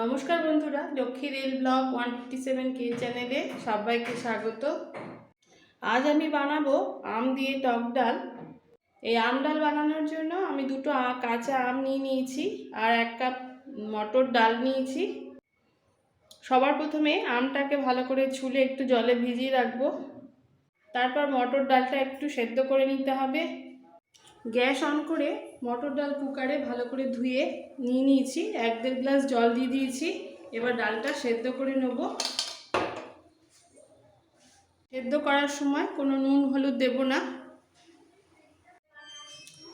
নমস্কার বন্ধুরা, Lakshmi rail blog one fifty seven কে চ্যানেলে সবাইকে স্বাগত। আজ আমি বানাবো আম দিয়ে টক ডাল। এই আম ডাল বানানোর জন্য আমি দুটো কাঁচা আম নিয়ে নিয়েছি আর এক কাপ মটর ডাল নিয়েছি। সবার প্রথমে আমটাকে ভালো করে ছুলে একটু জলে ভিজিয়ে রাখব। তারপর মটর ডালটা একটু সেদ্ধ করে নিতে হবে। গ্যাস অন করে মটর ডাল কুকারে ভালো করে ধুয়ে নিয়ে নিয়েছি। এক দেড় গ্লাস জল দিয়ে দিয়েছি। এবার ডালটা সেদ্ধ করে নেব। সেদ্ধ করার সময় কোনো নুন, হলুদ দেব না।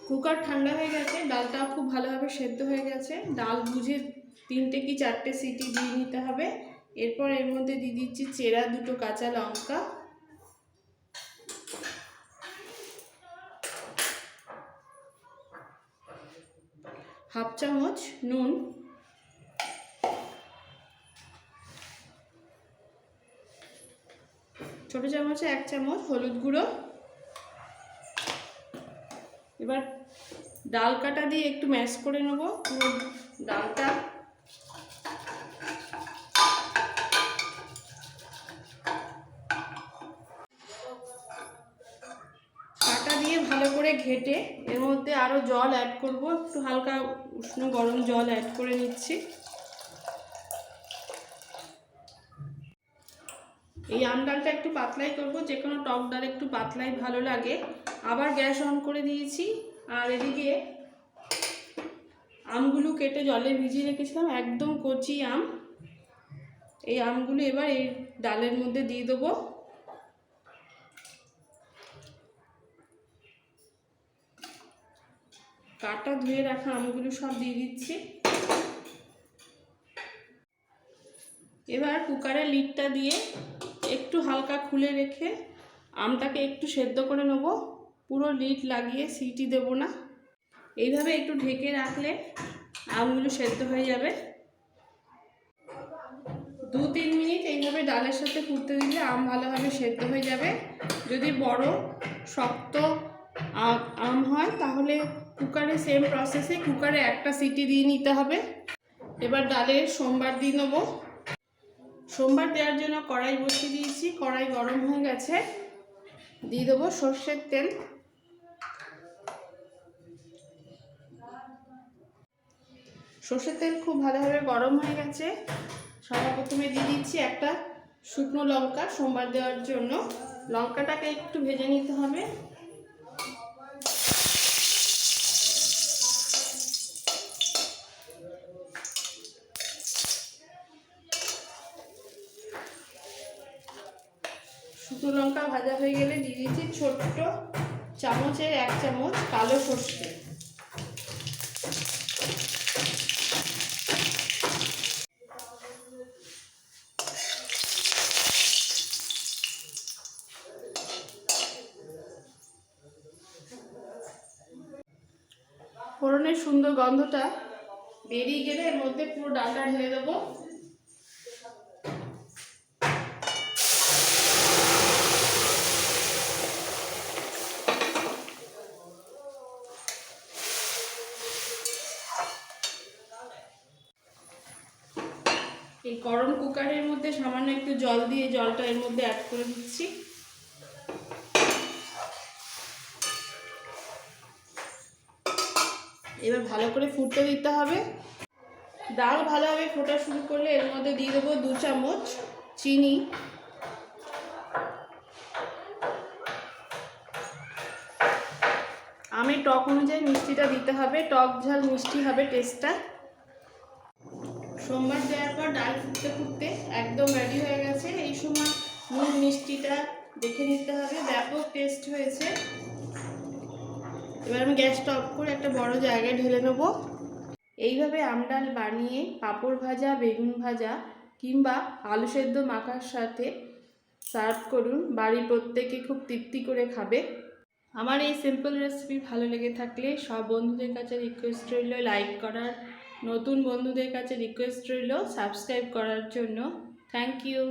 কুকার ঠান্ডা হয়ে গেছে, ডালটাও খুব ভালোভাবে সেদ্ধ হয়ে গেছে। ডাল বুঝে তিনটে কি চারটে সিটি দিয়ে নিতে হবে। এরপর এর মধ্যে দিয়ে দিচ্ছি চেরা, দুটো কাঁচা লঙ্কা। হাফ চামচ নুন। ছোট চামচে এক চামচ হলুদ গুঁড়ো। এবার ডাল কাটা দিয়ে একটু ম্যাশ করে নেব। ডালটা করে ঘেটে এর মধ্যে আরও জল অ্যাড করব। একটু হালকা উষ্ণ গরম জল অ্যাড করে নিচ্ছি। এই আম ডালটা একটু পাতলাই করব, যে কোনো টক ডাল একটু পাতলাই ভালো লাগে। আবার গ্যাস অন করে দিয়েছি। আর এদিকে আমগুলো কেটে জলে ভিজিয়ে রেখেছিলাম, একদম কচি আম। এই আমগুলো এবার এই ডালের মধ্যে দিয়ে দেবো। কাটা ধুয়ে রাখা আমগুলো সব দিয়ে দিচ্ছি। এবার কুকারের লিডটা দিয়ে একটু হালকা খুলে রেখে আমটাকে একটু সেদ্ধ করে নেব। পুরো লিড লাগিয়ে সিটি দেব না। এইভাবে একটু ঢেকে রাখলে আমগুলো সেদ্ধ হয়ে যাবে। দু তিন মিনিট এইভাবে ডালের সাথে ফুটতে দিলে আম ভালোভাবে সেদ্ধ হয়ে যাবে। যদি বড় শক্ত আম হয় তাহলে কুকারে সেম প্রসেসে কুকারে একটা সিটি দিয়ে নিতে হবে। এবার ডালে সোমবার দিয়ে নেব। সোমবার দেওয়ার জন্য কড়াই বসিয়ে দিয়েছি, কড়াই গরম হয়ে গেছে। দিয়ে দেবো সর্ষের তেল। সর্ষের তেল খুব ভালোভাবে গরম হয়ে গেছে। সবার প্রথমে দিয়ে দিচ্ছি একটা শুকনো লঙ্কা সোমবার দেওয়ার জন্য। লঙ্কাটাকে একটু ভেজে নিতে হবে। শুকনো লঙ্কা ভাজা হয়ে গেলে দিয়ে দিচ্ছি ছোট্ট চামচের এক চামচ কালো সর্ষে ফোড়নের সুন্দর গন্ধটা বেরিয়ে গেলে এর মধ্যে পুরো ডালটা ঢেলে দেবো। এই গরম কুকারের মধ্যে সামান্য একটু জল দিয়ে জলটা এর মধ্যে অ্যাড করে দিচ্ছি। এবার ভালো করে ফুটতে দিতে হবে। ডাল ভালোভাবে ফোটা শুরু করলে এর মধ্যে দিয়ে দেবো দু চামচ চিনি। আমি টক অনুযায়ী মিষ্টিটা দিতে হবে, টক ঝাল মিষ্টি হবে টেস্টটা সোমবার দেওয়ার পর ডাল ফুটতে ফুটতে একদম রেডি হয়ে গেছে। এই সময় নুন মিষ্টিটা দেখে নিতে হবে। ব্যাপক টেস্ট হয়েছে। এবার আমি গ্যাসটা অফ করে একটা বড় জায়গায় ঢেলে নেব। এইভাবে আমডাল বানিয়ে পাঁপড় ভাজা, বেগুন ভাজা কিংবা আলু সেদ্ধ মাখার সাথে সার্ভ করুন। বাড়ির প্রত্যেকে খুব তৃপ্তি করে খাবে। আমার এই সিম্পল রেসিপি ভালো লেগে থাকলে সব বন্ধুদের কাছে রিকোয়েস্ট রইল লাইক করার। নতুন বন্ধুদের কাছে রিকোয়েস্ট রইল সাবস্ক্রাইব করার জন্য। Thank you